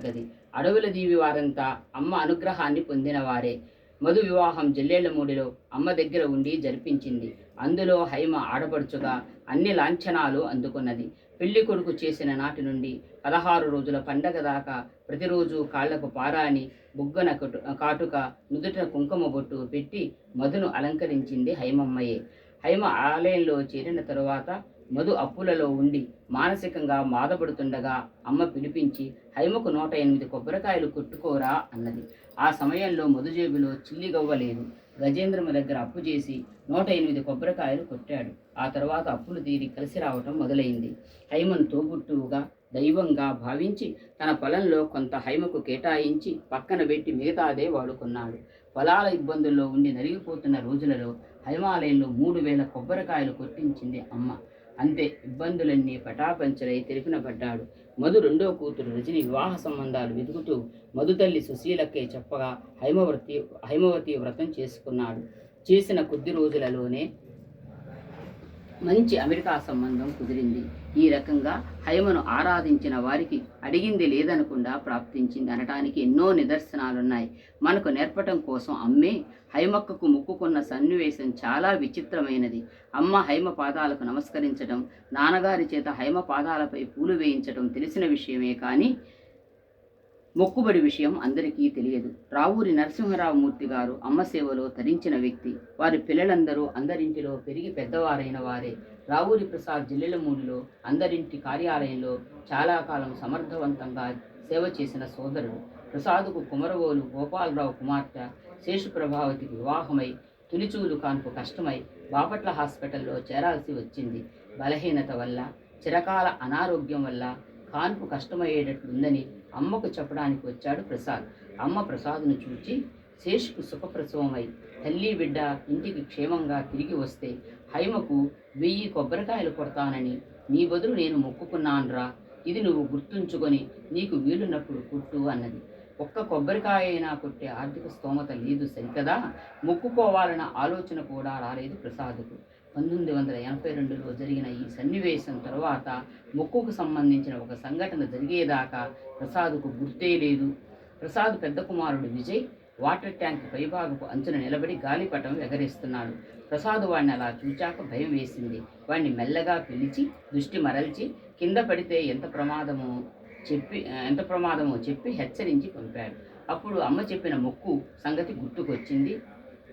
చెప్పదగ్గది అడవుల దీవి వారంతా అమ్మ అనుగ్రహాన్ని పొందినవారే. మధు వివాహం జల్లేళ్ళమూడిలో అమ్మ దగ్గర ఉండి జరిపించింది. అందులో హైమ ఆడపడుచుగా అన్ని లాంఛనాలు అందుకున్నది. పెళ్ళి కొడుకు చేసిన నాటి నుండి పదహారు రోజుల పండగ దాకా ప్రతిరోజు కాళ్ళకు పారాని బుగ్గన కటు- కాటుక నుదుట కుంకుమ బొట్టు పెట్టి మధును అలంకరించింది హైమమ్మయే. హైమ ఆలయంలో చేరిన తరువాత మధు అప్పులలో ఉండి మానసికంగా బాధపడుతుండగా అమ్మ పిలిపించి హైమకు నూట ఎనిమిది కొబ్బరికాయలు కొట్టుకోరా అన్నది. ఆ సమయంలో మధు జేబులో చిల్లి గవ్వలేదు దగ్గర అప్పు చేసి నూట ఎనిమిది కొబ్బరికాయలు కొట్టాడు. ఆ తర్వాత అప్పులు తీరి కలిసి రావటం మొదలైంది. హైమను తోబుట్టువుగా దైవంగా భావించి తన పొలంలో కొంత హైమకు కేటాయించి పక్కన పెట్టి మిగతాదే వాడుకున్నాడు. పొలాల ఇబ్బందుల్లో ఉండి నలిగిపోతున్న రోజులలో హైమాలయంలో మూడు వేల కొబ్బరికాయలు కొట్టించింది అమ్మ. అంతే ఇబ్బందులన్నీ పటాపంచలై తెలిపిన పడ్డాడు. మధు రెండో కూతురు రజని వివాహ సంబంధాలు వెతుకుతూ మధు తల్లి సుశీలకే చెప్పగా హైమవతి హైమవతి వ్రతం చేసుకున్నాడు. చేసిన కొద్ది రోజులలోనే మంచి అమెరికా సంబంధం కుదిరింది. ఈ రకంగా హైమను ఆరాధించిన వారికి అడిగింది లేదనకుండా ప్రాప్తించింది అనటానికి ఎన్నో నిదర్శనాలున్నాయి. మనకు నేర్పటం కోసం అమ్మే హైమక్కకు ముక్కుకున్న సన్నివేశం చాలా విచిత్రమైనది. అమ్మ హైమ పాదాలకు నమస్కరించడం నాన్నగారి చేత హైమ పాదాలపై పూలు వేయించడం తెలిసిన విషయమే కానీ మొక్కుబడి విషయం అందరికీ తెలియదు. రావూరి నరసింహరావు మూర్తి గారు అమ్మ సేవలో తరించిన వ్యక్తి. వారి పిల్లలందరూ అందరింటిలో పెరిగి పెద్దవారైన వారే. రావూరి ప్రసాద్ జిల్లెలమూడిలో అందరింటి కార్యాలయంలో చాలా కాలం సమర్థవంతంగా సేవ చేసిన సోదరుడు. ప్రసాద్కు కుమరవోలు గోపాలరావు కుమార్తె శేషుప్రభావతికి వివాహమై తునిచూలు కాన్పు కష్టమై బాపట్ల హాస్పిటల్లో చేరాల్సి వచ్చింది. బలహీనత వల్ల చిరకాల అనారోగ్యం వల్ల కాన్పు కష్టమయ్యేటట్లుందని అమ్మకు చెప్పడానికి వచ్చాడు ప్రసాద్. అమ్మ ప్రసాద్ను చూచి శేషుకు సుఖప్రసవమై తల్లి బిడ్డ ఇంటికి క్షేమంగా తిరిగి వస్తే హైమకు వెయ్యి కొబ్బరికాయలు కొడతానని నీ బదులు నేను మొక్కుకున్నానురా. ఇది నువ్వు గుర్తుంచుకొని నీకు వీలున్నప్పుడు కుట్టు అన్నది. ఒక్క కొబ్బరికాయ అయినా కొట్టే ఆర్థిక స్తోమత లేదు సరికదా? మొక్కుకోవాలన్న ఆలోచన కూడా రాలేదు ప్రసాద్కు పంతొమ్మిది వందల ఎనభై రెండులో జరిగిన ఈ సన్నివేశం తర్వాత మొక్కుకు సంబంధించిన ఒక సంఘటన జరిగేదాకా ప్రసాద్కు గుర్తే లేదు. ప్రసాద్ పెద్ద కుమారుడు విజయ్ వాటర్ ట్యాంక్ పైభాగపు అంచున నిలబడి గాలిపటం ఎగరేస్తున్నాడు. ప్రసాద్ వాడిని అలా చూచాక భయం వేసింది. వాడిని మెల్లగా పిలిచి దృష్టి మరల్చి కింద పడితే ఎంత ప్రమాదమో చెప్పి ఎంత ప్రమాదమో చెప్పి హెచ్చరించి పంపాడు. అప్పుడు అమ్మ చెప్పిన మొక్కు సంగతి గుర్తుకొచ్చింది.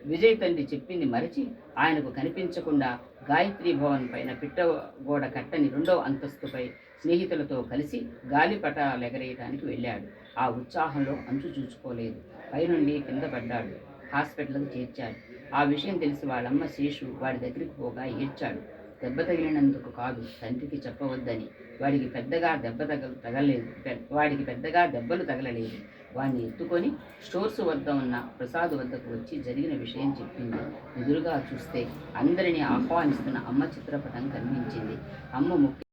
విజయ్ తండ్రి చెప్పింది మరచి ఆయనకు కనిపించకుండా గాయత్రి భవన్ పైన పిట్టగోడ కట్టని రెండవ అంతస్తుపై స్నేహితులతో కలిసి గాలిపటాలు ఎగరేయడానికి వెళ్ళాడు. ఆ ఉత్సాహంలో అంచు చూసుకోలేదు పైనుండి కింద పడ్డాడు. హాస్పిటల్కి చేర్చాడు. ఆ విషయం తెలిసి వాళ్ళమ్మ శేషు వాడి దగ్గరికి పోగా ఏడ్చాడు. దెబ్బ తగిలినందుకు కాదు తండ్రికి చెప్పవద్దని. వాడికి పెద్దగా దెబ్బ తగ తగలేదు వాడికి పెద్దగా దెబ్బలు తగలలేదు. వాడిని ఎత్తుకొని స్టోర్స్ వద్ద ఉన్న ప్రసాద్ వద్దకు వచ్చి జరిగిన విషయం చెప్పింది. ఎదురుగా చూస్తే అందరినీ ఆహ్వానిస్తున్న అమ్మ చిత్రపటం కనిపించింది. అమ్మ ముఖ్య